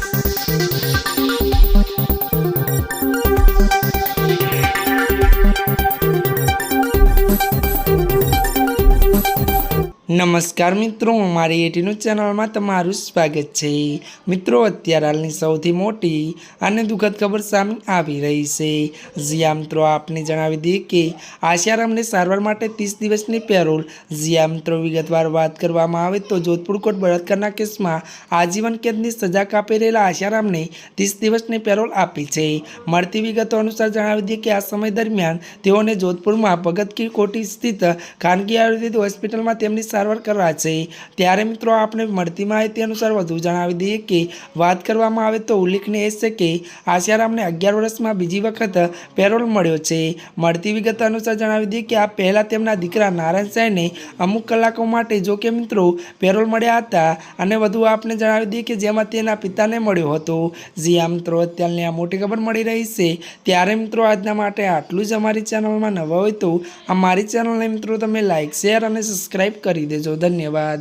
Thank નમસ્કાર મિત્રો મારી એટીનું ચેનલમાં તમારું સ્વાગત છે. મિત્રો, અત્યારે હાલની સૌથી મોટી અને દુઃખદ ખબર સામે આવી રહી છે. જીયા મિત્રો, આપને જણાવી દઈએ કે આશારામને સારવાર માટે ત્રીસ દિવસની પેરોલ. જીયા મિત્રો, વિગતવાર વાત કરવામાં આવે તો જોધપુર કોર્ટ બળાત્કારના કેસમાં આજીવન કેદની સજા કાપી રહેલા આશારામને ત્રીસ દિવસની પેરોલ આપી છે. મળતી વિગતો અનુસાર જણાવી દઈએ કે આ સમય દરમિયાન તેઓને જોધપુરમાં ભગત કી કોટી સ્થિત ખાનગી આયુર્વેદ હોસ્પિટલમાં તેમની સારવાર કરાશે. ત્યારે મિત્રો આપણે મળતી માહિતી અનુસાર વધુ જણાવી દઈએ કે વાત કરવામાં આવે તો ઉલ્લેખનીય છે કે આશારામને અગિયાર વર્ષમાં બીજી વખત પેરોલ મળ્યો છે. મળતી વિગત અનુસાર જણાવી દઈએ કે આ પહેલાં તેમના દીકરા નારાયણ સાંઈને અમુક કલાકો માટે જો કે મિત્રો પેરોલ મળ્યા હતા. અને વધુ આપણે જણાવી દઈએ કે જેમાં તેના પિતાને મળ્યો હતો. જી આ મિત્રો, અત્યારની આ મોટી ખબર મળી રહી છે. ત્યારે મિત્રો આજના માટે આટલું જ અમારી ચેનલમાં નવા હોય તો અમારી ચેનલને મિત્રો તમે લાઇક શેર અને સબસ્ક્રાઈબ કરી દેજો. ધન્યવાદ.